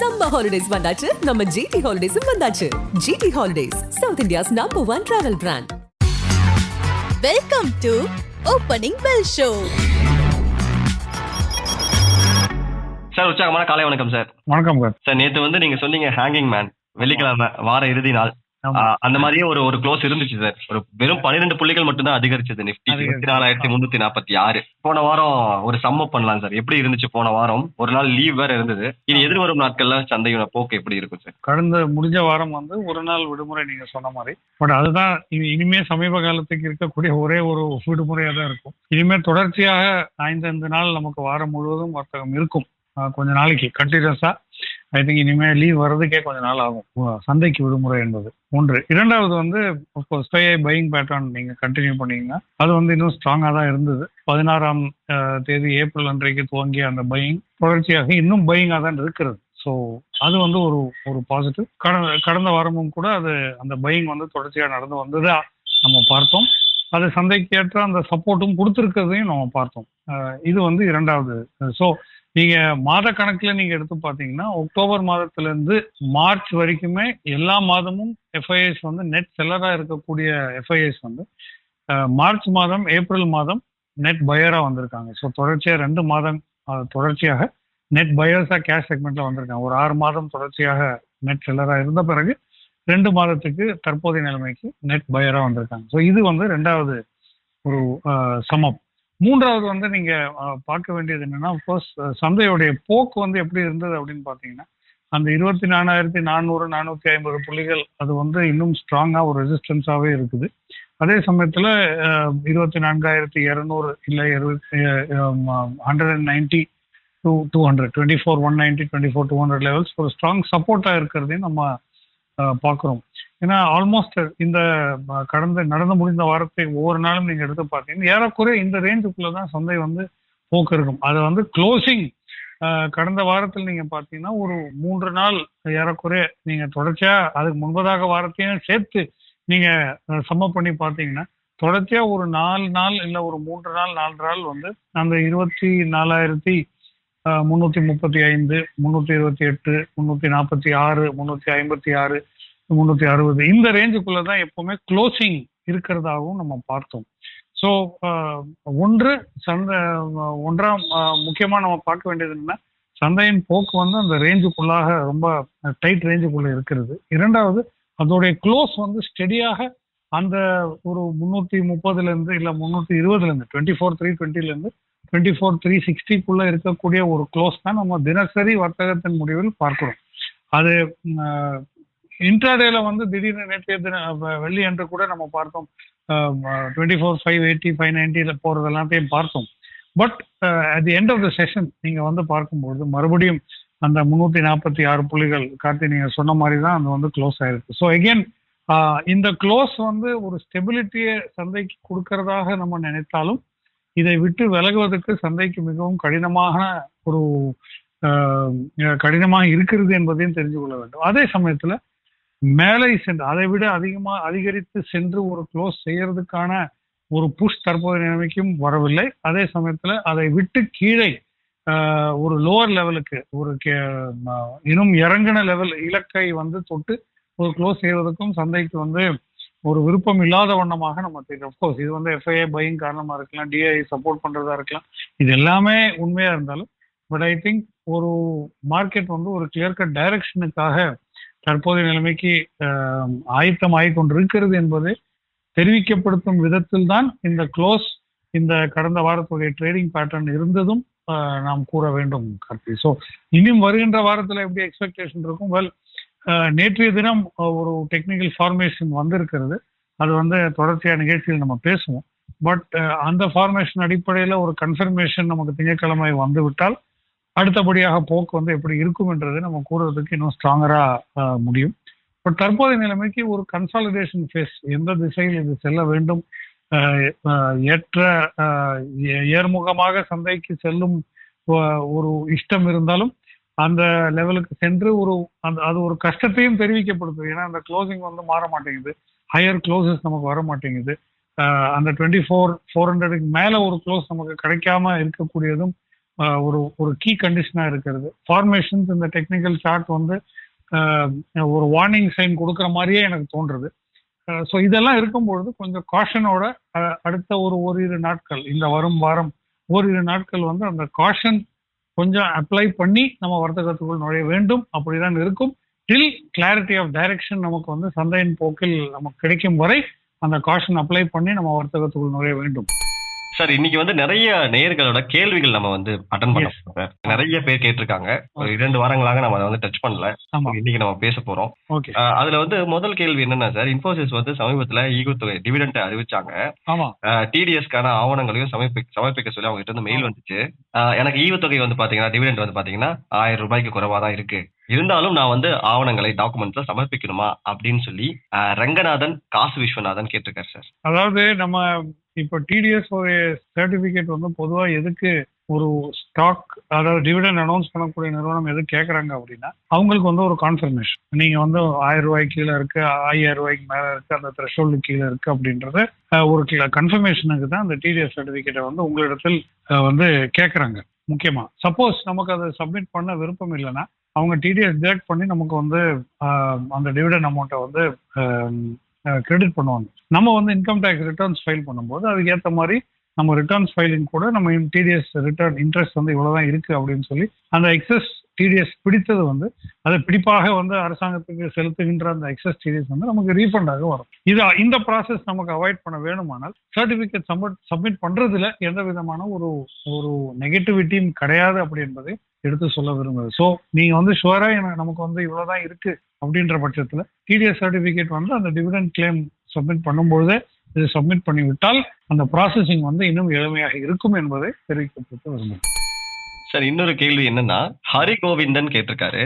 Summer holidays வந்தாச்சு. நம்ம GT ஹாலிடேஸும் வந்தாச்சு. GT holidays south India's number one travel brand welcome to opening bell show sir உற்சாகமான காலை வணக்கம் சார் வணக்கம் சார் நேத்து வந்து நீங்க சொன்னீங்க ஹேங்கிங் மேன் வெள்ளிக்கிழமை வார இறுதி நாள். அந்த மாதிரியே ஒரு ஒரு க்ளோஸ் இருந்துச்சு சார் ஒரு வெறும் பன்னிரெண்டு புள்ளிகள் மட்டும்தான் அதிகரிச்சது நிப்டி அதிகரிச்சது. இருபத்தி நாலாயிரத்தி முன்னூத்தி நாற்பத்தி ஆறு. போன வாரம் ஒரு சம்மப் பண்ணலாம் சார் எப்படி இருந்துச்சு போன வாரம்? ஒரு நாள் லீவ் வேற இருந்தது. இனி எதிர்வரும் நாட்கள்ல சந்தையோட போக்கு எப்படி இருக்கும் சார் கடந்த முடிஞ்ச வாரம் வந்து ஒரு நாள் விடுமுறை நீங்க சொன்ன மாதிரி. பட் அதுதான் இனி- இனிமே சமீப காலத்துக்கு இருக்கக்கூடிய ஒரே ஒரு விடுமுறையா தான் இருக்கும். இனிமே தொடர்ச்சியாக ஐந்து நாள் நமக்கு வாரம் முழுவதும் வர்த்தகம் இருக்கும். கொஞ்ச நாளைக்கு கண்டினியூஸா ஐ திங்க் இனிமே லீவ் வர்றதுக்கே கொஞ்சம் நாள் ஆகும். சந்தைக்கு விடுமுறை என்பது. ஒன்று. இரண்டாவது வந்து ஸ்டே பையிங் பேட்டர்ன் நீங்க கண்டினியூ பண்ணீங்கன்னா அது வந்து இன்னும் ஸ்ட்ராங்கா தான் இருந்தது. பதினாறாம் தேதி ஏப்ரல் அன்றைக்கு துவங்கிய அந்த பையிங் தொடர்ச்சியாக இன்னும் பையிங்காக தான் இருக்கிறது. ஸோ அது வந்து ஒரு ஒரு பாசிட்டிவ் கடந்த கடந்த வாரமும் கூட அது அந்த பையிங் வந்து தொடர்ச்சியாக நடந்து வந்ததா நம்ம பார்த்தோம். அது சந்தைக்கு ஏற்ற அந்த சப்போர்ட்டும் கொடுத்துருக்கிறதையும் நம்ம பார்த்தோம். இது வந்து இரண்டாவது. ஸோ நீங்க மாத கணக்குல நீங்க எடுத்து பார்த்தீங்கன்னா அக்டோபர் மாதத்துல இருந்து மார்ச் வரைக்குமே எல்லா மாதமும் எஃப்ஐஎஸ் வந்து நெட் செல்லரா இருக்கக்கூடிய எஃப்ஐஎஸ் வந்து மார்ச் மாதம் ஏப்ரல் மாதம் நெட் பயரா வந்திருக்காங்க. ஸோ தொடர்ச்சியா ரெண்டு மாதம் தொடர்ச்சியாக நெட் பயர்ஸா கேஷ் செக்மெண்ட்ல வந்திருக்காங்க. ஒரு ஆறு மாதம் தொடர்ச்சியாக நெட் செல்லரா இருந்த பிறகு ரெண்டு மாதத்துக்கு தற்போதைய நிலைமைக்கு நெட் பயரா வந்திருக்காங்க. ஸோ இது வந்து ரெண்டாவது ஒரு சமம். மூன்றாவது வந்து நீங்க பார்க்க வேண்டியது என்னன்னா ஃபர்ஸ்ட் சந்தையுடைய போக்கு வந்து எப்படி இருந்தது அப்படின்னு பார்த்தீங்கன்னா அந்த இருபத்தி நாலாயிரத்தி நானூறு நானூத்தி ஐம்பது புள்ளிகள் அது வந்து இன்னும் ஸ்ட்ராங்கா ஒரு ரெசிஸ்டன்ஸாவே இருக்குது. அதே சமயத்துல இருபத்தி நான்காயிரத்தி இருநூறு இல்லை இருபத்தி hundred and ninety two two hundred twenty four one ninety twenty four two hundred levels ஒரு ஸ்ட்ராங் சப்போர்ட்டா இருக்கிறதையும் நம்ம பார்க்குறோம். ஏன்னா ஆல்மோஸ்ட் இந்த கடந்த நடந்து முடிந்த வாரத்தை ஒவ்வொரு நாளும் நீங்கள் எடுத்து பார்த்தீங்கன்னா ஏறக்குறைய இந்த ரேஞ்சுக்குள்ளே தான் சந்தை வந்து போக்கு இருக்கும் அது வந்து க்ளோசிங் கடந்த வாரத்தில் நீங்கள் பார்த்தீங்கன்னா ஒரு மூன்று நாள் ஏறக்குறைய நீங்கள் தொடர்ச்சியாக அதுக்கு முன்பதாக வாரத்தையும் சேர்த்து நீங்கள் சம்மப் பண்ணி பார்த்தீங்கன்னா தொடர்ச்சியா ஒரு நாலு நாள் இல்லை ஒரு மூன்று நாள் நாலு நாள் வந்து அந்த இருபத்தி நாலாயிரத்தி முன்னூற்றி முன்னூத்தி முப்பத்தி ஐந்து முன்னூத்தி இருபத்தி எட்டு முன்னூத்தி நாற்பத்தி ஆறு முன்னூத்தி ஐம்பத்தி ஆறு முன்னூத்தி அறுபது. இந்த ரேஞ்சுக்குள்ள தான் எப்பவுமே க்ளோசிங் இருக்கிறதாகவும் நம்ம பார்த்தோம். ஸோ ஒன்று சந்தை ஒன்றாம் முக்கியமாக நம்ம பார்க்க வேண்டியது என்னன்னா சந்தையின் போக்கு வந்து அந்த ரேஞ்சுக்குள்ளாக ரொம்ப டைட் ரேஞ்சுக்குள்ள இருக்கிறது. இரண்டாவது அதோடைய க்ளோஸ் வந்து ஸ்டெடியாக அந்த ஒரு முந்நூற்றி முப்பதுலேருந்து இல்லை முந்நூற்றி இருபதுலேருந்து டுவெண்ட்டி ஃபோர் த்ரீ டுவெண்ட்டிலேருந்து டுவெண்ட்டி ஃபோர் த்ரீ சிக்ஸ்டிக்குள்ளே இருக்கக்கூடிய ஒரு க்ளோஸ் தான் நம்ம தினசரி வர்த்தகத்தின் முடிவில் பார்க்கிறோம். அது இன்ட்ராடேல வந்து திடீர்னு நேற்றைய தின வெள்ளி அன்று கூட நம்ம பார்த்தோம். Twenty four five eighty five நைன்டில போறது எல்லாத்தையும் பார்த்தோம். But at the end of the session நீங்க வந்து பார்க்கும்பொழுது மறுபடியும் அந்த முன்னூத்தி நாற்பத்தி ஆறு புள்ளிகள் கார்த்தி நீங்கள் சொன்ன மாதிரி தான் அது வந்து க்ளோஸ் ஆயிருக்கு. ஸோ எகெயின் இந்த க்ளோஸ் வந்து ஒரு ஸ்டெபிலிட்டியை சந்தைக்கு கொடுக்கறதாக நம்ம நினைத்தாலும் இதை விட்டு விலகுவதற்கு சந்தைக்கு மிகவும் கடினமாக ஒரு ஆஹ், கடினமாக இருக்கிறது என்பதையும் தெரிஞ்சு கொள்ள வேண்டும். அதே சமயத்துல மேலே சென்று அதை விட அதிகமா அதிகரித்து சென்று ஒரு க்ளோஸ் செய்யறதுக்கான ஒரு புஷ் தற்போதைய நிலைமைக்கும் வரவில்லை. அதே சமயத்துல அதை விட்டு கீழே ஒரு லோவர் லெவலுக்கு ஒரு கே- இன்னும் இறங்கின லெவல் இலக்கை வந்து தொட்டு ஒரு க்ளோஸ் செய்வதற்கும் சந்தைக்கு வந்து ஒரு விருப்பம் இல்லாத வண்ணமாக நம்ம தெரியும் அஃப்கோர்ஸ் இது வந்து எஃப்ஐஏ பையிங் காரணமா இருக்கலாம் டிஐ சப்போர்ட் பண்றதா இருக்கலாம். இது எல்லாமே உண்மையா இருந்தாலும் பட் ஐ திங்க் ஒரு மார்க்கெட் வந்து ஒரு கிளியர் கட் டைரக்ஷனுக்காக தற்போதைய நிலைமைக்கு ஆயத்தம் கொண்டிருக்கிறது என்பதை தெரிவிக்கப்படுத்தும் விதத்தில் தான் இந்த க்ளோஸ் இந்த கடந்த வாரத்துடைய ட்ரேடிங் பேட்டர்ன் இருந்ததும் நாம் கூற வேண்டும் கார்த்தி. ஸோ இனியும் வருகின்ற வாரத்தில் எப்படி எக்ஸ்பெக்டேஷன் இருக்கும்? வெல் நேற்றைய தினம் ஒரு டெக்னிக்கல் ஃபார்மேஷன் வந்திருக்கிறது. அது வந்து தொடர்ச்சியாக நிகழ்ச்சியில் நம்ம பேசுவோம். பட் அந்த ஃபார்மேஷன் அடிப்படையில் ஒரு கன்ஃபர்மேஷன் நமக்கு திங்கட்கிழமை வந்துவிட்டால் அடுத்தபடியாக போக்கு வந்து எப்படி இருக்கும் என்றதை நம்ம கூறுறதுக்கு இன்னும் ஸ்ட்ராங்கரா முடியும். பட் தற்போதைய நிலைமைக்கு ஒரு கன்சாலிடேஷன் ஃபேஸ் எந்த திசையில் இது செல்ல வேண்டும்? ஏற்ற ஏ- ஏர்முகமாக சந்தைக்கு செல்லும் ஒரு இஷ்டம் இருந்தாலும் அந்த லெவலுக்கு சென்று ஒரு அந்த அது ஒரு கஷ்டத்தையும் தெரிவிக்கப்படுது. ஏன்னா அந்த க்ளோசிங் வந்து மாற மாட்டேங்குது. ஹையர் க்ளோசஸ் நமக்கு வர மாட்டேங்குது. அந்த டுவெண்ட்டி ஃபோர் ஃபோர் ஹண்ட்ரடுக்கு மேலே ஒரு க்ளோஸ் நமக்கு கிடைக்காம இருக்கக்கூடியதும் ஒரு ஒரு கீ கண்டிஷனா இருக்கிறது. ஃபார்மேஷன்ஸ் இந்த டெக்னிக்கல் சார்ட் வந்து ஒரு வார்னிங் சைன் கொடுக்குற மாதிரியே எனக்கு தோன்றுது. ஸோ இதெல்லாம் இருக்கும்பொழுது கொஞ்சம் காஷனோட அடுத்த ஒரு ஓரிரு நாட்கள் இந்த வரும் வாரம் ஓரிரு நாட்கள் வந்து அந்த காஷன் கொஞ்சம் அப்ளை பண்ணி நம்ம வர்த்தகத்துக்குள் நுழைய வேண்டும். அப்படிதான் இருக்கும். டில் கிளாரிட்டி ஆஃப் டைரக்ஷன் நமக்கு வந்து சந்தையின் போக்கில் நமக்கு கிடைக்கும் வரை அந்த காஷன் அப்ளை பண்ணி நம்ம வர்த்தகத்துக்குள் நுழைய வேண்டும். சார் இன்னைக்கு வந்து நிறைய நேயர்களோட கேள்விகள் நம்ம வந்து அட்டன் பண்ண சார். நிறைய பேர் கேட்டிருக்காங்க. ஒரு இரண்டு வாரங்களாக நம்ம அதை வந்து டச் பண்ணல. இன்னைக்கு நம்ம பேச போறோம். அதுல வந்து முதல் கேள்வி என்னன்னா சார் இன்ஃபோசிஸ் வந்து சமீபத்துல ஈகோத்தொகை டிவிடெண்ட் அறிவிச்சாங்க. ஆமா. டிடிஎஸ்க்கான ஆவணங்களையும் சமர்ப்பி சமர்ப்பிக்க சொல்லி அவங்க கிட்ட இருந்து மெயில் வந்துச்சு. எனக்கு ஈவுத்தொகை வந்து பாத்தீங்கன்னா டிவிடெண்ட் வந்து பாத்தீங்கன்னா ஆயிரம் ரூபாய்க்கு குறைவா தான் இருக்கு. இருந்தாலும் நான் வந்து ஆவணங்களை டாக்குமெண்ட்ல சமர்ப்பிக்கணுமா அப்படின்னு சொல்லி ரங்கநாதன் காசு விஸ்வநாதன் கேட்டிருக்காரு சார். அதாவது நம்ம இப்போ டிடிஎஸ் சர்டிபிகேட் வந்து பொதுவா எதுக்கு ஒரு ஸ்டாக் அதாவது டிவிடன் அனௌன்ஸ் பண்ணக்கூடிய நிறுவனம் எது கேட்குறாங்க அப்படின்னா அவங்களுக்கு வந்து ஒரு கான்ஃபர்மேஷன் நீங்க வந்து ஆயிரம் ரூபாய்க்கு கீழே இருக்கு ஐயாயிரம் ரூபாய்க்கு மேல இருக்கு அந்த த்ரெஷோல்டு கீழே இருக்கு அப்படின்றது ஒரு கன்ஃபர்மேஷனுக்கு தான் அந்த டிடிஎஸ் சர்டிபிகேட்டை வந்து உங்களிடத்தில் வந்து கேட்குறாங்க முக்கியமா. சப்போஸ் நமக்கு அதை சப்மிட் பண்ண விருப்பம் இல்லைன்னா அவங்க டிடிஎஸ் டேட் பண்ணி நமக்கு வந்து அந்த டிவிடன் அமௌண்ட்டை வந்து கிரெடிட் பண்ணுவாங்க. நம்ம வந்து இன்கம் டேக்ஸ் ரிட்டர்ன்ஸ் ஃபைல் பண்ணும்போது அதுக்கு ஏற்ற மாதிரி நம்ம ரிட்டர்ன்ஸ் ஃபைலிங் கூட நம்ம டிடிஎஸ் ரிட்டர்ன் இன்ட்ரெஸ்ட் வந்து இவ்வளோதான் இருக்கு அப்படின்னு சொல்லி அந்த எக்ஸஸ் டிடிஎஸ் பிடித்தது வந்து அதை பிடிப்பாக வந்து அரசாங்கத்துக்கு செலுத்துகின்ற அந்த எக்ஸஸ் டிடிஎஸ் வந்து நமக்கு ரீஃபண்டாக வரும். இது இந்த ப்ராசஸ் நமக்கு அவாய்ட் பண்ண வேணுமானால் சர்டிபிகேட் சப்மிட் சப்மிட் பண்றதுல எந்த விதமான ஒரு ஒரு நெகட்டிவிட்டியும் கிடையாது அப்படி என்பதை எடுத்து சொல்ல விரும்புது ஸோ நீங்க வந்து ஷுவரா நமக்கு வந்து இவ்வளவுதான் இருக்கு அப்படின்ற பட்சத்துல டிடிஎஸ் சர்டிபிகேட் வந்து அந்த டிவிடெண்ட் கிளைம் சப்மிட் பண்ணும்பொழுதே இது சப்மிட் பண்ணிவிட்டால் அந்த ப்ராசஸிங் வந்து இன்னும் எளிமையாக இருக்கும் என்பதை தெரிவிக்கப்பட்டு விரும்புகிறேன் சார் இன்னொரு கேள்வி என்னன்னா ஹரி கோவிந்தன் கேட்டிருக்காரு.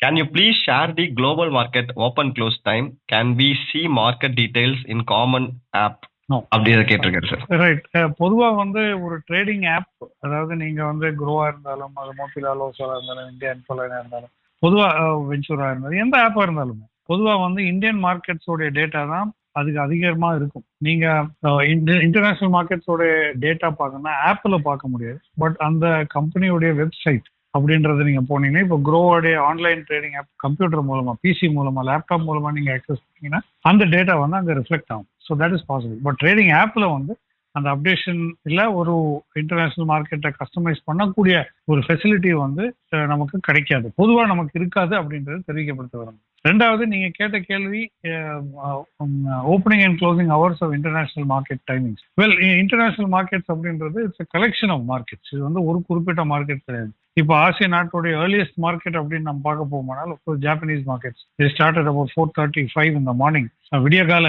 Can you please share the global market open close time can we see market details in common app No. அப்படி அதை கேட்டிருக்காரு சார் ரைட் பொதுவா வந்து ஒரு ட்ரேடிங் ஆப் அதாவது நீங்க வந்து குரோவா இருந்தாலும் அது மோபிலா லோசோலா இருந்தாலும் இந்தியா இன்ஃபோலைனா இருந்தாலும் பொதுவா வெஞ்சூரா இருந்தாலும் எந்த ஆப்பா இருந்தாலுமே பொதுவா வந்து இந்தியன் மார்க்கெட்ஸோடைய டேட்டா தான் அதுக்கு அதிகமா இருக்கும். நீங்க இன்டர்நேஷனல் மார்க்கெட்ஸோட டேட்டா பார்க்கணும்னா ஆப்ல பார்க்க முடியாது. பட் அந்த கம்பெனியோடைய வெப்சைட் அப்படின்றத நீங்க போனீங்கன்னா இப்போ குரோவோடைய ஆன்லைன் ட்ரேடிங் ஆப் கம்ப்யூட்டர் மூலமா பிசி மூலமா லேப்டாப் மூலமா நீங்க ஆக்சஸ் பண்ணீங்கன்னா அந்த டேட்டா வந்து அங்க ரிஃப்ளெக்ட் ஆகும். So that is possible but trading ஆப்ல வந்து அந்த அப்டேஷன் இல்ல ஒரு இன்டர்நேஷனல் மார்க்கெட்டை கஸ்டமைஸ் பண்ணக்கூடிய ஒரு ஃபெசிலிட்டி வந்து நமக்கு கிடைக்காது. பொதுவா நமக்கு இருக்காது அப்படின்றது தெரிவிக்கப்படுத்த வரணும் ரெண்டாவது நீங்க கேட்ட கேள்வி opening and closing hours of international market timings well international markets அப்படின்றது இட்ஸ் கலெக்ஷன் ஆஃப் மார்க்கெட்ஸ் இது வந்து ஒரு குறிப்பிட்ட மார்க்கெட் கிடையாது. இப்போ ஆசிய நாட்டுடைய ஏர்லியஸ்ட் மார்க்கெட் அப்படின்னு நம்ம பார்க்க போகும்போனால் ஜாப்பனீஸ் மார்க்கெட்ஸ் இது started about four thirty five இந்த மார்னிங் விடிய கால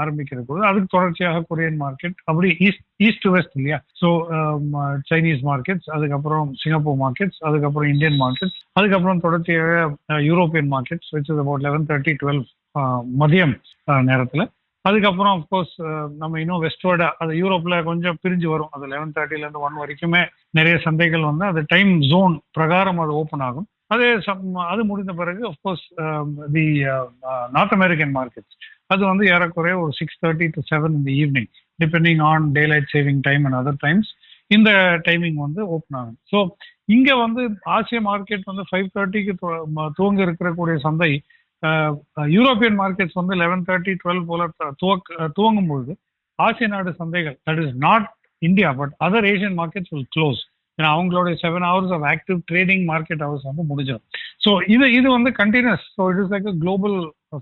ஆரம்பிக்கிற போது அதுக்கு தொடர்ச்சியாக கொரியன் மார்க்கெட் அப்படி ஈஸ்ட் ஈஸ்ட் வெஸ்ட் இல்லையா? ஸோ சைனீஸ் மார்க்கெட்ஸ் அதுக்கப்புறம் சிங்கப்பூர் மார்க்கெட்ஸ் அதுக்கப்புறம் இந்தியன் மார்க்கெட்ஸ் அதுக்கப்புறம் தொடர்ச்சியாக European markets which is about eleven thirty twelve மதியம் நேரத்தில். அதுக்கப்புறம் அஃப்கோர்ஸ் நம்ம இன்னும் வெஸ்ட்வர்டா அது யூரோப்ல கொஞ்சம் பிரிஞ்சு வரும். அது லெவன் தேர்ட்டில இருந்து ஒன் வரைக்குமே நிறைய சந்தைகள் வந்து அது டைம் ஜோன் பிரகாரம் அது ஓப்பன் ஆகும். அது அது முடிந்த பிறகு of course the North American markets அது வந்து ஏறக்குறைய ஒரு சிக்ஸ் தேர்ட்டி டு செவன் இந்த evening depending on daylight saving time and other times இந்த டைமிங் வந்து ஓப்பன் ஆகும். ஸோ இங்க வந்து ஆசிய மார்க்கெட் வந்து ஃபைவ் தேர்ட்டிக்கு துவங்க இருக்கக்கூடிய சந்தை யூரோப்பியன் மார்க்கெட்ஸ் வந்து லெவன் தேர்ட்டி டுவெல் போல துவக்க துவங்கும் பொழுது ஆசிய நாடு சந்தைகள் that is not India but other Asian markets will close ஏன்னா அவங்களுடைய seven hours of active trading market hours வந்து முடிஞ்சிடும். ஸோ இது இது வந்து continues so it is like global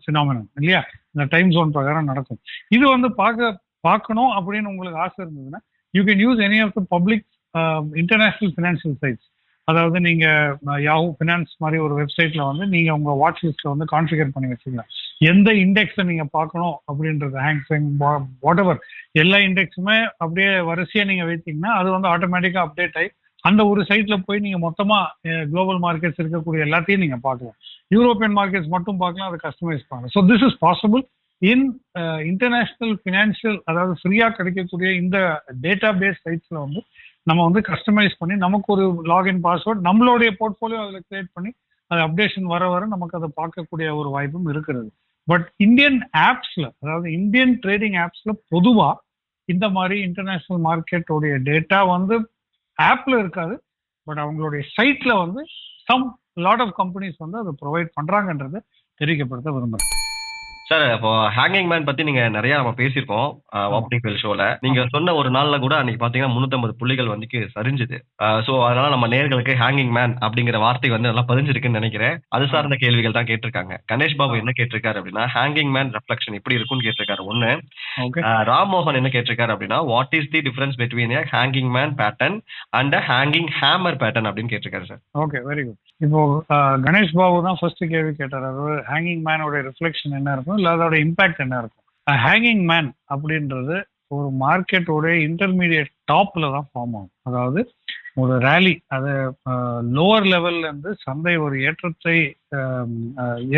phenomenon இல்லையா? இந்த டைம் ஜோன் பிரகாரம் நடக்கும். இது வந்து பார்க்க பார்க்கணும் அப்படின்னு உங்களுக்கு ஆசை இருந்ததுன்னா you can use any of the public international financial sites அதாவது நீங்க யாஹூ ஃபினான்ஸ் மாதிரி ஒரு வெப்சைட்ல வந்து நீங்க உங்க வாட்ச் லிஸ்ட்ல வந்து கான்ஃபிகர் பண்ணி வச்சுக்கலாம் எந்த இண்டெக்ஸை நீங்க பார்க்கணும் அப்படின்றது ஹேங்ஸிங் வாட் எவர் எல்லா இண்டெக்ஸுமே அப்படியே வரிசையா நீங்க வைத்தீங்கன்னா அது வந்து ஆட்டோமேட்டிக்கா அப்டேட் ஆகி அந்த ஒரு சைட்ல போய் நீங்க மொத்தமா குளோபல் மார்க்கெட்ஸ் இருக்கக்கூடிய எல்லாத்தையும் நீங்க பார்க்கலாம். யூரோப்பியன் மார்க்கெட்ஸ் மட்டும் பார்க்கலாம் அதை கஸ்டமைஸ் பண்ணலாம். So this is possible in international financial அதாவது ஃப்ரீயா கிடைக்கக்கூடிய இந்த டேட்டா பேஸ் சைட்ஸ்ல வந்து நம்ம வந்து கஸ்டமைஸ் பண்ணி நமக்கு ஒரு லாகின் பாஸ்வேர்ட் நம்மளுடைய போர்ட்ஃபோலியோ அதில் கிரியேட் பண்ணி அது அப்டேஷன் வர வர நமக்கு அதை பார்க்கக்கூடிய ஒரு வாய்ப்பும் இருக்கிறது. பட் இந்தியன் ஆப்ஸ்ல அதாவது இந்தியன் ட்ரேடிங் ஆப்ஸ்ல பொதுவா இந்த மாதிரி இன்டர்நேஷனல் மார்க்கெட்டோடைய டேட்டா வந்து ஆப்ல இருக்காது. பட் அவங்களுடைய சைட்ல வந்து சம் லாட் ஆஃப் கம்பெனிஸ் வந்து அதை ப்ரொவைட் பண்றாங்கன்றது தெரிவிக்கப்படுத்த விரும்புகிறேன் சார் இப்போ ஹேங்கிங் மேன் பத்தி நீங்க நிறைய நம்ம பேசியிருக்கோம் ஓப்பனிங் பெல் ஷோல நீங்க சொன்ன ஒரு நாள்ல கூட அன்னைக்கு பாத்தீங்கன்னா முன்னூத்தம்பது புள்ளிகள் வந்து சரிஞ்சுது. சோ அதனால நம்ம நேர்களுக்கு ஹேங்கிங் மேன் அப்படிங்கிற வார்த்தை வந்து நல்லா பதிஞ்சிருக்குன்னு நினைக்கிறேன். அது சார்ந்த கேள்விகள் தான் கேட்டிருக்காங்க. கணேஷ் பாபு என்ன கேட்டிருக்காரு அப்படின்னா ஹேங்கிங் மேன் ரெஃப்ளெக்ஷன் எப்படி இருக்கும்னு கேட்டிருக்காரு. ஒண்ணு ஓகே. ஆஹ் ராம்மோகன் என்ன கேட்டிருக்காரு அப்படின்னா what is the difference between hanging man pattern and hanging hammer pattern அப்படின்னு கேட்டிருக்காரு சார். Okay very good. இப்போ கணேஷ் பாபு தான் ஃபர்ஸ்ட் கேள்வி கேட்டார். அதாவது ஹேங்கிங் மேனோட ரிஃப்ளெக்ஷன் என்ன இருக்கும் இல்லை அதோட இம்பாக்ட் என்ன இருக்கும்? ஹேங்கிங் மேன் அப்படின்றது ஒரு மார்க்கெட்டோட இன்டர்மீடியட் டாப்ல தான் ஃபார்ம் ஆகும். அதாவது ஒரு ரேலி அது லோவர் லெவல்ல இருந்து சந்தை ஒரு ஏற்றத்தை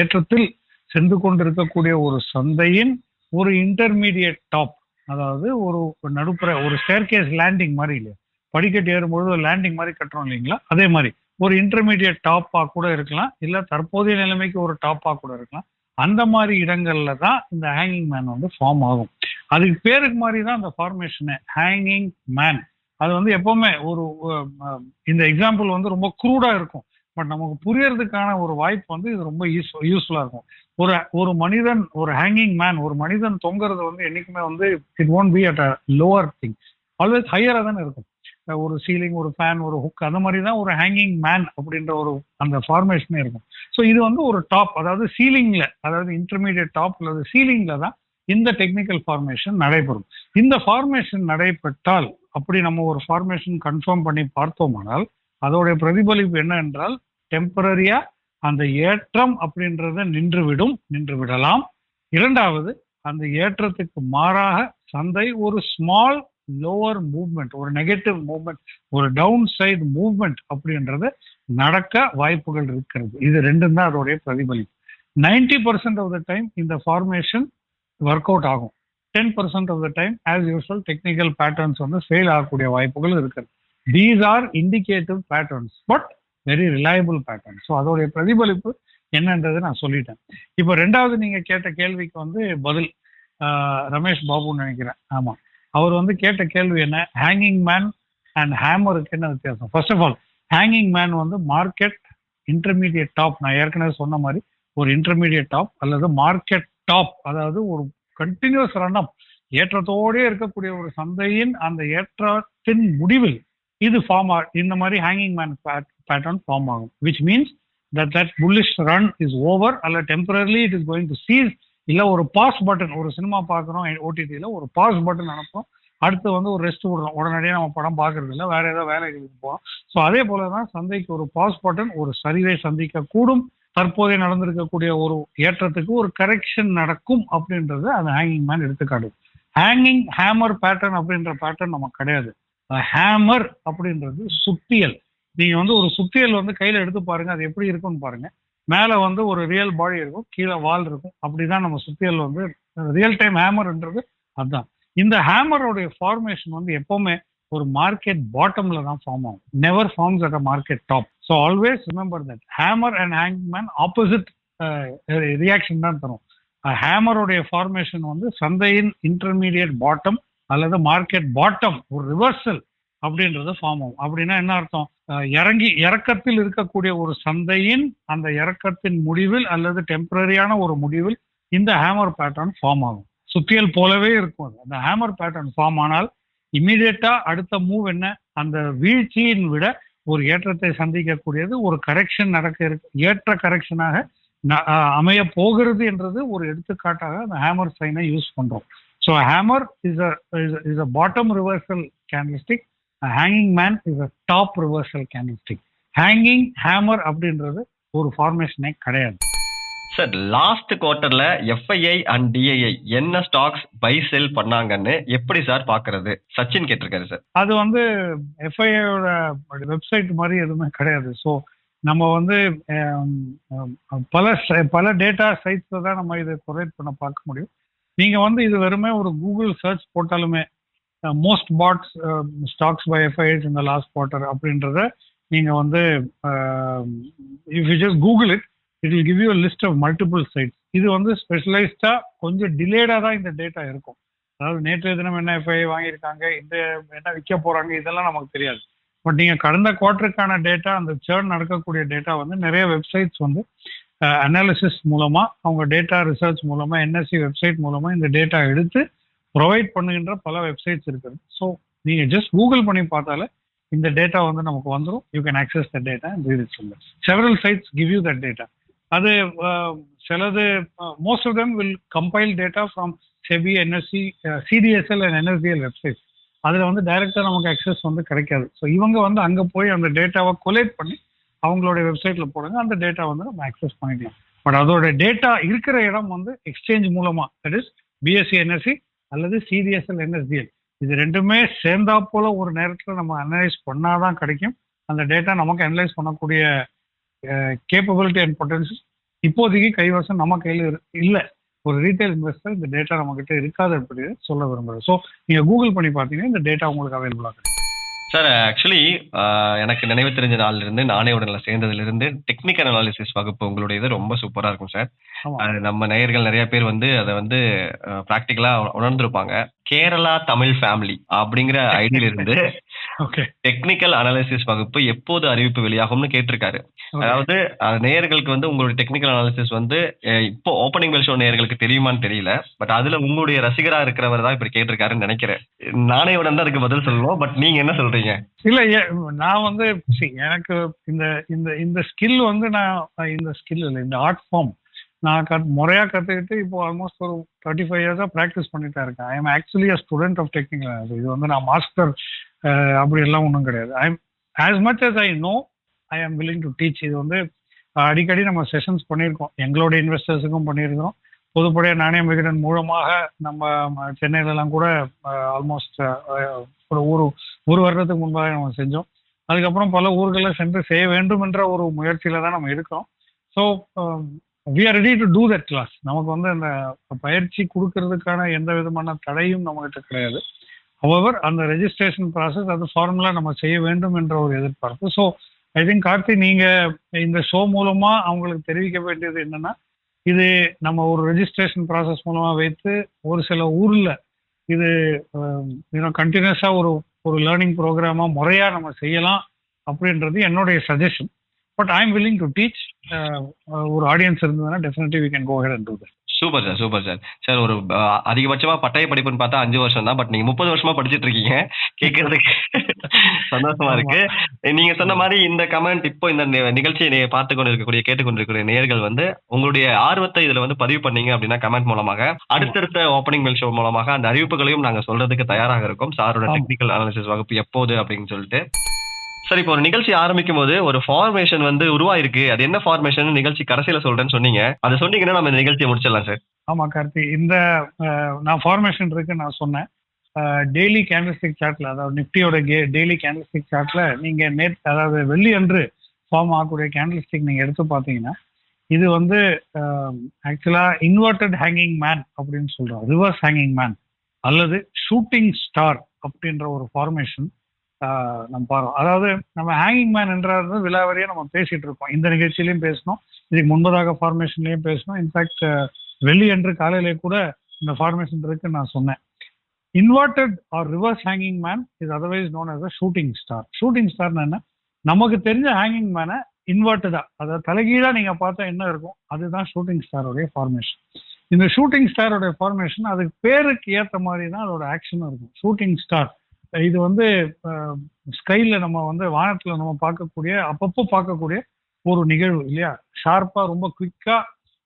ஏற்றத்தில் சென்று கொண்டிருக்கக்கூடிய ஒரு சந்தையின் ஒரு இன்டர்மீடியட் டாப் அதாவது ஒரு நடுப்புற ஒரு ஸ்டேர்கேஸ் லேண்டிங் மாதிரி இல்லையா? படிக்கட்டு ஏறும்பொழுது ஒரு லேண்டிங் மாதிரி கட்டுறோம் இல்லைங்களா? அதே மாதிரி ஒரு இன்டர்மீடியட் டாப்பா கூட இருக்கலாம். இல்ல தற்போதைய நிலைமைக்கு ஒரு டாப்பா கூட இருக்கலாம். அந்த மாதிரி இடங்கள்ல தான் இந்த ஹேங்கிங் மேன் வந்து ஃபார்ம் ஆகும். அதுக்கு பேருக்கு மாதிரி தான் அந்த ஃபார்மேஷனு ஹேங்கிங் மேன் அது வந்து எப்பவுமே ஒரு இந்த எக்ஸாம்பிள் வந்து ரொம்ப க்ரூடா இருக்கும். பட் நமக்கு புரியறதுக்கான ஒரு வாய்ப்பு வந்து இது ரொம்ப யூஸ் யூஸ்ஃபுல்லா இருக்கும். ஒரு ஒரு மனிதன் ஒரு ஹேங்கிங் மேன் ஒரு மனிதன் தொங்குறது வந்து என்னைக்குமே வந்து it won't be at a lower thing always ஹையரா தானே இருக்கும். ஒரு சீலிங் ஒரு ஃபேன் ஒரு ஹுக் அந்த மாதிரி தான் ஒரு ஹேங்கிங் மேன் அப்படின்ற ஒரு அந்த ஃபார்மேஷனே இருக்கும். ஸோ இது வந்து ஒரு டாப் அதாவது சீலிங்ல அதாவது இன்டர்மீடியட் டாப் அல்லது சீலிங்ல தான் இந்த டெக்னிக்கல் ஃபார்மேஷன் நடைபெறும். இந்த ஃபார்மேஷன் நடைபெற்றால் அப்படி நம்ம ஒரு ஃபார்மேஷன் கன்ஃபார்ம் பண்ணி பார்த்தோமானால் அதோடைய பிரதிபலிப்பு என்ன என்றால் டெம்பரரியா அந்த ஏற்றம் அப்படின்றத நின்றுவிடும் நின்று விடலாம் இரண்டாவது அந்த ஏற்றத்துக்கு மாறாக சந்தை ஒரு ஸ்மால் லோவர் மூவ்மெண்ட் ஒரு நெகட்டிவ் மூவ்மெண்ட் ஒரு டவுன் சைடு மூவ்மெண்ட் அப்படின்றது நடக்க வாய்ப்புகள் இருக்கிறது. இது ரெண்டும் தான் அதோடைய பிரதிபலிப்பு ninety percent of the time இந்த ஃபார்மேஷன் ஒர்க் அவுட் ஆகும். Ten percent of the time as usual technical patterns வந்து ஃபெயில் ஆகக்கூடிய வாய்ப்புகள் இருக்கிறது these are indicative patterns but very reliable pattern so அதோடைய பிரதிபலிப்பு என்னன்றதை நான் சொல்லிட்டேன். இப்போ ரெண்டாவது நீங்க கேட்ட கேள்விக்கு வந்து பதில் ரமேஷ் பாபுன்னு நினைக்கிறேன். ஆமா. அவர் வந்து கேட்ட கேள்வி என்ன? ஹேங்கிங் மேன் அண்ட் ஹேமருக்கு என்ன வித்தியாசம். First of all hanging man வந்து மார்க்கெட் இன்டர்மீடியட் டாப் நான் ஏற்கனவே சொன்ன மாதிரி ஒரு இன்டர்மீடியட் டாப் அல்லது மார்க்கெட் டாப் அதாவது ஒரு கண்டினியூஸ் ரன் அப் ஏற்றத்தோடே இருக்கக்கூடிய ஒரு சந்தையின் அந்த ஏற்றத்தின் முடிவில் இது ஃபார்ம் இந்த மாதிரி ஹேங்கிங் மேன் பேட்டர்ன் ஃபார்ம் ஆகும். Which means that that bullish run is over அல்ல temporarily it is going to cease இல்லை ஒரு பாஸ் பட்டன் ஒரு சினிமா பார்க்குறோம் ஓடிடியில் ஒரு பாஸ் பட்டன் அனுப்பும் அடுத்து வந்து ஒரு ரெஸ்ட் விடுறோம். உடனடியாக நம்ம படம் பார்க்கறது இல்லை. வேற ஏதாவது வேலைகளுக்கு போகிறோம் ஸோ அதே போல தான் சந்தைக்கு ஒரு பாஸ் பட்டன் ஒரு சரிவை சந்திக்க கூடும் தற்போதைய நடந்திருக்கக்கூடிய ஒரு ஏற்றத்துக்கு ஒரு கரெக்ஷன் நடக்கும் அப்படின்றது அந்த ஹேங்கிங் மேன் எடுத்துக்காட்டு. ஹேங்கிங் ஹேமர் பேட்டர்ன் அப்படின்ற பேட்டர்ன் நமக்கு கிடையாது. ஹேமர் அப்படின்றது சுத்தியல். நீங்க வந்து ஒரு சுத்தியல் வந்து கையில எடுத்து பாருங்க. அது எப்படி இருக்கும்னு பாருங்க. மேல வந்து ஒரு ரியல் பாடி இருக்கும் கீழே வால் இருக்கும். அப்படிதான் நம்ம சுத்தியல் வந்து ரியல் டைம் ஹேமர்ன்றது அதுதான் இந்த ஹேமருடைய ஃபார்மேஷன் வந்து எப்பவுமே ஒரு மார்க்கெட் பாட்டம்ல தான் ஃபார்ம் ஆகும். Never forms at a market top so always remember that hammer and ஹேங்மேன் opposite reaction தான் தரும். ஹேமருடைய ஃபார்மேஷன் வந்து சந்தையின் இன்டர்மீடியட் பாட்டம் அல்லது மார்க்கெட் பாட்டம் ஒரு ரிவர்சல் அப்படின்றது ஃபார்ம் ஆகும். அப்படின்னா என்ன அர்த்தம்? இறங்கி இறக்கத்தில் இருக்கக்கூடிய ஒரு சந்தையின் அந்த இறக்கத்தின் முடிவில் அல்லது டெம்பரரியான ஒரு முடிவில் இந்த ஹேமர் பேட்டர்ன் ஃபார்ம் ஆகும். சுத்தியல் போலவே இருக்கும் அது. அந்த ஹேமர் பேட்டர்ன் ஃபார்ம் ஆனால் இம்மிடியட்டா அடுத்த மூவ் என்ன? அந்த வீழ்ச்சியின் விட ஒரு ஏற்றத்தை சந்திக்கக்கூடியது ஒரு கரெக்ஷன் நடக்க இருக்கு ஏற்ற கரெக்ஷனாக ந- அமைய போகிறது என்றது ஒரு எடுத்துக்காட்டாக அந்த ஹேமர் சைனை யூஸ் பண்றோம். So hammer is is a bottom reversal candlestick hanging man is a top reversal candlestick hanging hammer அப்படின்றது ஒரு ஃபார்மேஷனே கிடையாது. சார் லாஸ்ட் குவார்ட்டர்ல எஃப்ஐஐ அண்ட் டிஐஐ என்ன ஸ்டாக்ஸ் பை செல் பண்ணாங்கன்னு எப்படி சார் பாக்குறது சச்சின் கேட்டிருக்காரு சார் அது வந்து எஃப்ஐயோட வெப்சைட் மாதிரி எதுவுமே கிடையாது. ஸோ நம்ம வந்து ஹம், ஹம், பல ச- பல டேட்டா சைட்ஸை தான் நம்ம இதை கொரேட் பண்ண பார்க்க முடியும். நீங்க வந்து இது வெறுமே ஒரு கூகுள் சர்ச் போட்டாலுமே most bought stocks by FIs இந்த லாஸ்ட் குவார்ட்டர் அப்படின்றத நீங்க வந்து if you just Google it it will give you list of multiple sites இது வந்து ஸ்பெஷலைஸ்டா கொஞ்சம் டிலேடா தான் இந்த டேட்டா இருக்கும். அதாவது நேற்றைய தினம் என்ன எஃப்ஐ வாங்கியிருக்காங்க இந்த என்ன விற்க போறாங்க இதெல்லாம் நமக்கு தெரியாது. பட் நீங்க கடந்த குவார்டருக்கான டேட்டா அந்த சேர்ன் நடக்கக்கூடிய டேட்டா வந்து நிறைய வெப்சைட்ஸ் வந்து uh, அனாலிசிஸ் மூலமா அவங்க டேட்டா ரிசர்ச் மூலமா என்எஸ்சி வெப்சைட் மூலமா இந்த டேட்டா எடுத்து ப்ரொவைட் பண்ணுகின்ற பல வெப்சைட்ஸ் இருக்குது. ஸோ நீங்கள் ஜஸ்ட் கூகுள் பண்ணி பார்த்தாலே இந்த டேட்டா வந்து நமக்கு வந்துடும் you can access the data read it சொல்லுங்க several sites give you that data அது சிலது most of them will compile data from SEBI NSE CDSL and NSDL website அதில் வந்து டைரெக்டாக நமக்கு அக்சஸ் வந்து கிடைக்காது. ஸோ இவங்க வந்து அங்கே போய் அந்த டேட்டாவை கொலேட் பண்ணி அவங்களோட வெப்சைட்டில் போடுங்க. அந்த டேட்டா வந்து நம்ம அக்சஸ் பண்ணிக்கலாம். பட் அதோட டேட்டா இருக்கிற இடம் வந்து எக்ஸ்சேஞ்ச் மூலமாக தட் இஸ் பிஎஸ்சி என்எஸ்சி அல்லது சிடிஎஸ்எல் என்எஸ்டிஎல் இது ரெண்டுமே சேர்ந்தா போல ஒரு நேரத்தில் நம்ம அனலைஸ் பண்ணாதான் கிடைக்கும். அந்த டேட்டா நமக்கு அனலைஸ் பண்ணக்கூடிய கேப்பபிலிட்டி அண்ட் பொட்டன்ஷியல் இப்போதைக்கு கைவசம் நம்ம கையில் இல்லை. ஒரு ரீட்டைல் இன்வெஸ்டர் இந்த டேட்டா நம்ம கிட்ட இருக்காது அப்படின்னு சொல்ல விரும்புகிறேன் ஸோ நீங்க கூகுள் பண்ணி பார்த்தீங்கன்னா இந்த டேட்டா உங்களுக்கு அவைலபிளாக கிடைக்கும். சார் ஆக்சுவலி எனக்கு நினைவு தெரிஞ்ச நாள்ல இருந்து நானே உடனே சேர்ந்ததுல இருந்து டெக்னிக்கல் அனாலிசிஸ் வகுப்பு உங்களுடைய இது ரொம்ப சூப்பரா இருக்கும் சார் ஆமா. அது நம்ம நேயர்கள் நிறைய பேர் வந்து அதை வந்து ப்ராக்டிக்கலா உணர்ந்திருப்பாங்க. கேரளா தமிழ் ஃபேமிலி அப்படிங்கிற ஐடியில இருந்து ஓகே டெக்னிக்கல் அனாலிசிஸ் வகுப்பு எப்போது அறிவிப்பு வெளியாகும்னு கேட்டிருக்காரு. அதாவது நேயர்களுக்கு வந்து உங்களுடைய டெக்னிக்கல் அனாலிசிஸ் வந்து இப்போ ஓப்பனிங் பெல் ஷோ நேயர்களுக்கு தெரியுமான்னு தெரியல. பட் அதுல உங்களுடைய ரசிகரா இருக்கிறவர் தான் இப்படி கேட்டிருக்காருன்னு நினைக்கிறேன். நானே உடனே அதுக்கு பதில் சொல்லணும். பட் நீங்க என்ன சொல்றீங்க? இல்ல நான் வந்து எனக்கு இந்த இந்த இந்த ஸ்கில் வந்து நான் இந்த ஸ்கில் இல்லை இந்த ஆர்ட் ஃபார்ம் நான் கத் முறையா கத்துக்கிட்டு இப்போ ஆல்மோஸ்ட் ஒரு தேர்ட்டி ஃபைவ் இயர்ஸா ப்ராக்டிஸ் பண்ணிட்டு இருக்கேன். I am actually a student of technical இது வந்து நான் மாஸ்டர் அப்படி எல்லாம் ஒன்றும் கிடையாது. I as much as I know I am willing to teach இது வந்து அடிக்கடி நம்ம செஷன்ஸ் பண்ணியிருக்கோம். எங்களோட இன்வெஸ்டர்ஸுக்கும் பண்ணியிருக்கிறோம். பொதுப்படையாக நாணய விகடன் மூலமாக நம்ம சென்னையிலலாம் கூட ஆல்மோஸ்ட் ஒரு ஒரு ஒரு வருடத்துக்கு முன்பாக நம்ம செஞ்சோம். அதுக்கப்புறம் பல ஊர்களில் சென்று செய்ய வேண்டும் என்ற ஒரு முயற்சியில தான் நம்ம இருக்கோம் so we are ready to do that class நமக்கு வந்து அந்த பயிற்சி கொடுக்கறதுக்கான எந்த விதமான தடையும் நம்மகிட்ட கிடையாது. ஹவர் அந்த ரெஜிஸ்ட்ரேஷன் ப்ராசஸ் அது ஃபார்முலா நம்ம செய்ய வேண்டும் என்ற ஒரு எதிர்பார்ப்பு. ஸோ ஐ திங்க் கார்த்தி நீங்க இந்த ஷோ மூலமா அவங்களுக்கு தெரிவிக்க வேண்டியது என்னன்னா இது நம்ம ஒரு ரெஜிஸ்ட்ரேஷன் ப்ராசஸ் மூலமா வைத்து ஒரு சில ஊர்ல இது um, கண்டினியூஸா ஒரு ஒரு லேர்னிங் ப்ரோக்ராமா முறையா நம்ம செய்யலாம் அப்படின்றது என்னுடைய suggestion but I am willing to teach ஒரு ஆடியன்ஸ் இருந்ததுன்னா definitely we can go head and do that super sir super sir sir ஒரு அதிகபட்சமா பட்டய படிப்புன்னு பார்த்தா அஞ்சு வருஷம் தான் பட் நீங்க முப்பது வருஷமா படிச்சிட்டு இருக்கீங்க கேட்கறதுக்கு சந்தோஷமா இருக்கு. நீங்க சொன்ன மாதிரி இந்த கமெண்ட் இப்போ இந்த நிகழ்ச்சியை பார்த்து கொண்டு இருக்கக்கூடிய கேட்டுக்கொண்டிருக்கிற நேயர்கள் வந்து உங்களுடைய ஆர்வத்தை இதுல வந்து பதிவு பண்ணீங்க அப்படின்னா கமெண்ட் மூலமாக அடுத்தடுத்த ஓப்பனிங் மெல் ஷோ மூலமாக அந்த அறிவிப்புகளையும் நாங்க சொல்றதுக்கு தயாராக இருக்கோம். சாரோட. டெக்னிக்கல் அனாலிசிஸ் வகுப்பு எப்போது அப்படின்னு சொல்லிட்டு. சார் இப்போ ஒரு நிகழ்ச்சி ஆரம்பிக்கும் போது ஒரு ஃபார்மேஷன் வந்து உருவாயிருக்கு. அது என்ன ஃபார்மேஷன் நிகழ்ச்சி கடைசியில சொல்றேன்னு சொன்னீங்க. அதை சொன்னீங்கன்னா நம்ம இந்த நிகழ்ச்சியை முடிச்சிடலாம் சார் ஆமா கார்த்தி. இந்த நான் ஃபார்மேஷன் இருக்கு நான் சொன்னேன். டெய்லி கேண்டல்ஸ்டிக் சார்ட்ல அதாவது நிஃப்டியோட டெய்லி கேண்டல்ஸ்டிக் சார்ட்ல நீங்க நேத் அதாவது வெள்ளி அன்று ஃபார்ம் ஆகக்கூடிய கேண்டல்ஸ்டிக் நீங்க எடுத்து பார்த்தீங்கன்னா இது வந்து ஆக்சுவலா இன்வெர்டட் ஹேங்கிங் மேன் அப்படின்னு சொல்றோம். ரிவர்ஸ் ஹேங்கிங் மேன் அல்லது ஷூட்டிங் ஸ்டார் அப்படின்ற ஒரு ஃபார்மேஷன் நம்ம பாருவோம். அதாவது நம்ம ஹேங்கிங் மேன் என்றது விலாவரியா நம்ம பேசிட்டு இருக்கோம். இந்த நிகழ்ச்சியிலையும் பேசணும். இதுக்கு முன்பதாக ஃபார்மேஷன்லையும் பேசணும். இன்ஃபேக்ட் வெள்ளி அன்று காலையிலே கூட இந்த ஃபார்மேஷன் இருக்கு நான் சொன்னேன். Inverted or reverse hanging man is otherwise known as a shooting star shooting ஸ்டார்னா என்ன? நமக்கு தெரிஞ்ச ஹேங்கிங் மேனை இன்வெர்ட்டடா அதாவது தலைகீழா நீங்க பார்த்தா என்ன இருக்கும்? அதுதான் ஷூட்டிங் ஸ்டாரோடைய ஃபார்மேஷன் இந்த ஷூட்டிங் ஸ்டாரோடைய ஃபார்மேஷன் அதுக்கு பேருக்கு ஏற்ற மாதிரி தான் அதோட ஆக்ஷனும் இருக்கும். ஷூட்டிங் ஸ்டார் இது வந்து ஸ்கைல நம்ம வந்து வானத்துல நம்ம பார்க்கக்கூடிய அப்பப்போ பார்க்கக்கூடிய ஒரு நிகழ்வு இல்லையா? ஷார்ப்பா ரொம்ப குவிக்கா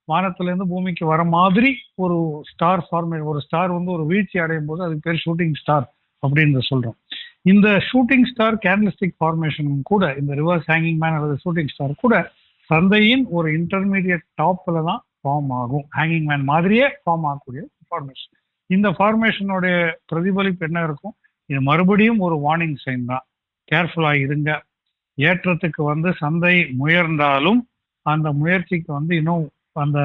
வானத்துல இருந்து பூமிக்கு வர மாதிரி ஒரு ஸ்டார் ஃபார்மே ஒரு ஸ்டார் வந்து ஒரு வீழ்ச்சி அடையும் போது அதுக்கு பேர் ஷூட்டிங் ஸ்டார் அப்படின்னு சொல்றோம். இந்த ஷூட்டிங் ஸ்டார் கேண்டலிஸ்டிக் ஃபார்மேஷன் கூட இந்த ரிவர்ஸ் ஹேங்கிங் மேன் அல்லது ஷூட்டிங் ஸ்டார் கூட சந்தையின் ஒரு இன்டர்மீடியட் டாப்ல தான் ஃபார்ம் ஆகும். ஹேங்கிங் மேன் மாதிரியே ஃபார்ம் ஆகக்கூடிய ஃபார்மேஷன். இந்த ஃபார்மேஷனுடைய பிரதிபலிப்பு என்ன இருக்கும்? இது மறுபடியும் ஒரு வார்னிங் சைன் தான். கேர்ஃபுல்லாக இருங்க. ஏற்றத்துக்கு வந்து சந்தை முயர்ந்தாலும் அந்த முயற்சிக்கு வந்து இன்னும் அந்த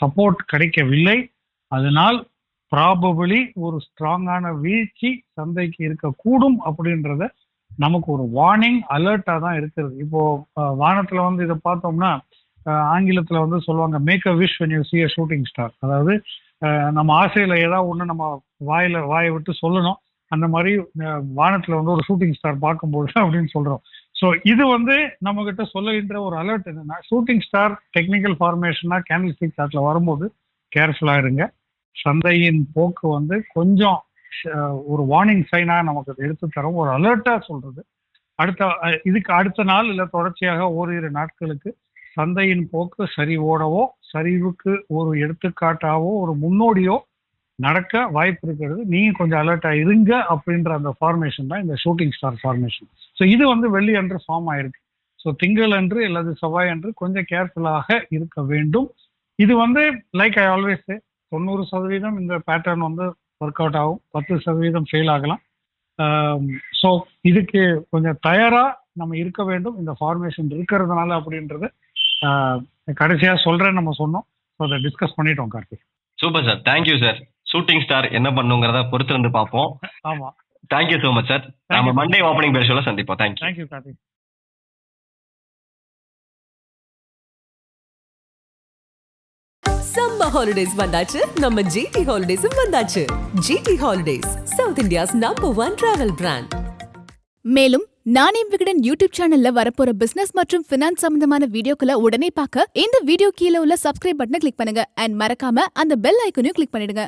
சப்போர்ட் கிடைக்கவில்லை. அதனால் ப்ராபபிளி ஒரு ஸ்ட்ராங்கான வீழ்ச்சி சந்தைக்கு இருக்கக்கூடும் அப்படின்றத நமக்கு ஒரு வார்னிங் அலர்ட்டாக தான் இருக்கிறது. இப்போ வானத்தில் வந்து இதை பார்த்தோம்னா ஆங்கிலத்தில் வந்து சொல்லுவாங்க make a wish when you see a shooting star அதாவது நம்ம ஆசையில் ஏதாவது ஒன்று நம்ம வாயில் வாயை விட்டு சொல்லணும். அந்த மாதிரி வானத்துல வந்து ஒரு ஷூட்டிங் ஸ்டார் பார்க்கும்போது அப்படின்னு சொல்றோம். ஸோ இது வந்து நம்ம கிட்ட சொல்லுகின்ற ஒரு அலர்ட் என்னன்னா ஷூட்டிங் ஸ்டார் டெக்னிக்கல் ஃபார்மேஷனா கேண்டில் ஸ்டிக் சாட்டில் வரும்போது கேர்ஃபுல்லா இருங்க. சந்தையின் போக்கு வந்து கொஞ்சம் ஒரு வார்னிங் சைனா நமக்கு எடுத்து தரும். ஒரு அலர்ட்டா சொல்றது. அடுத்த இதுக்கு அடுத்த நாள் இல்லை தொடர்ச்சியாக ஓரிரு நாட்களுக்கு சந்தையின் போக்கு சரிவோடவோ சரிவுக்கு ஒரு எடுத்துக்காட்டாவோ ஒரு முன்னோடியோ நடக்க வாய்ப்பு இருக்கிறது. நீங்க கொஞ்சம் அலர்ட்டா இருங்க அப்படின்ற அந்த ஃபார்மேஷன் தான் இந்த ஷூட்டிங் ஸ்டார் ஃபார்மேஷன் ஸோ இது வந்து வெள்ளி அன்று ஃபார்ம் ஆயிருக்கு. ஸோ திங்கள் அன்று அல்லது செவ்வாய் அன்று கொஞ்சம் கேர்ஃபுல்லாக இருக்க வேண்டும். இது வந்து லைக் ஐ ஆல்வேஸ் தொண்ணூறு சதவீதம் இந்த பேட்டர்ன் வந்து ஒர்க் அவுட் ஆகும். பத்து சதவீதம் ஃபெயில் ஆகலாம். ஸோ இதுக்கு கொஞ்சம் தயாரா நம்ம இருக்க வேண்டும். இந்த ஃபார்மேஷன் இருக்கிறதுனால அப்படின்றது கடைசியா சொல்றேன்னு நம்ம சொன்னோம். ஸோ அதை டிஸ்கஸ் பண்ணிட்டோம் Karthik. Super sir. Thank you sir shooting star என்ன பண்ணுங்கிறத பொறுத்து இருந்து பார்ப்போம். ஆமா. Thank you so much sir நம்ம. மண்டே ஓப்பனிங் பேர் ஷோல சந்திப்போம். Thank you thank you Karthik summer holidays வந்தாச்சு. நம்ம ஜிடி ஹாலிடேஸும் வந்தாச்சு. GT holidays South India's number one travel brand மேலும் நானே விகடன் யூடியூப் சேனல்ல வரப்போற பிசினஸ் மற்றும் பினான்ஸ் சம்பந்தமான வீடியோக்களை உடனே பார்க்க இந்த வீடியோ கீழே உள்ள சப்ஸ்கிரைப் பட்டனை கிளிக் பண்ணுங்க. அண்ட் மறக்காம அந்த பெல் ஐக்கனையும் கிளிக் பண்ணிடுங்க.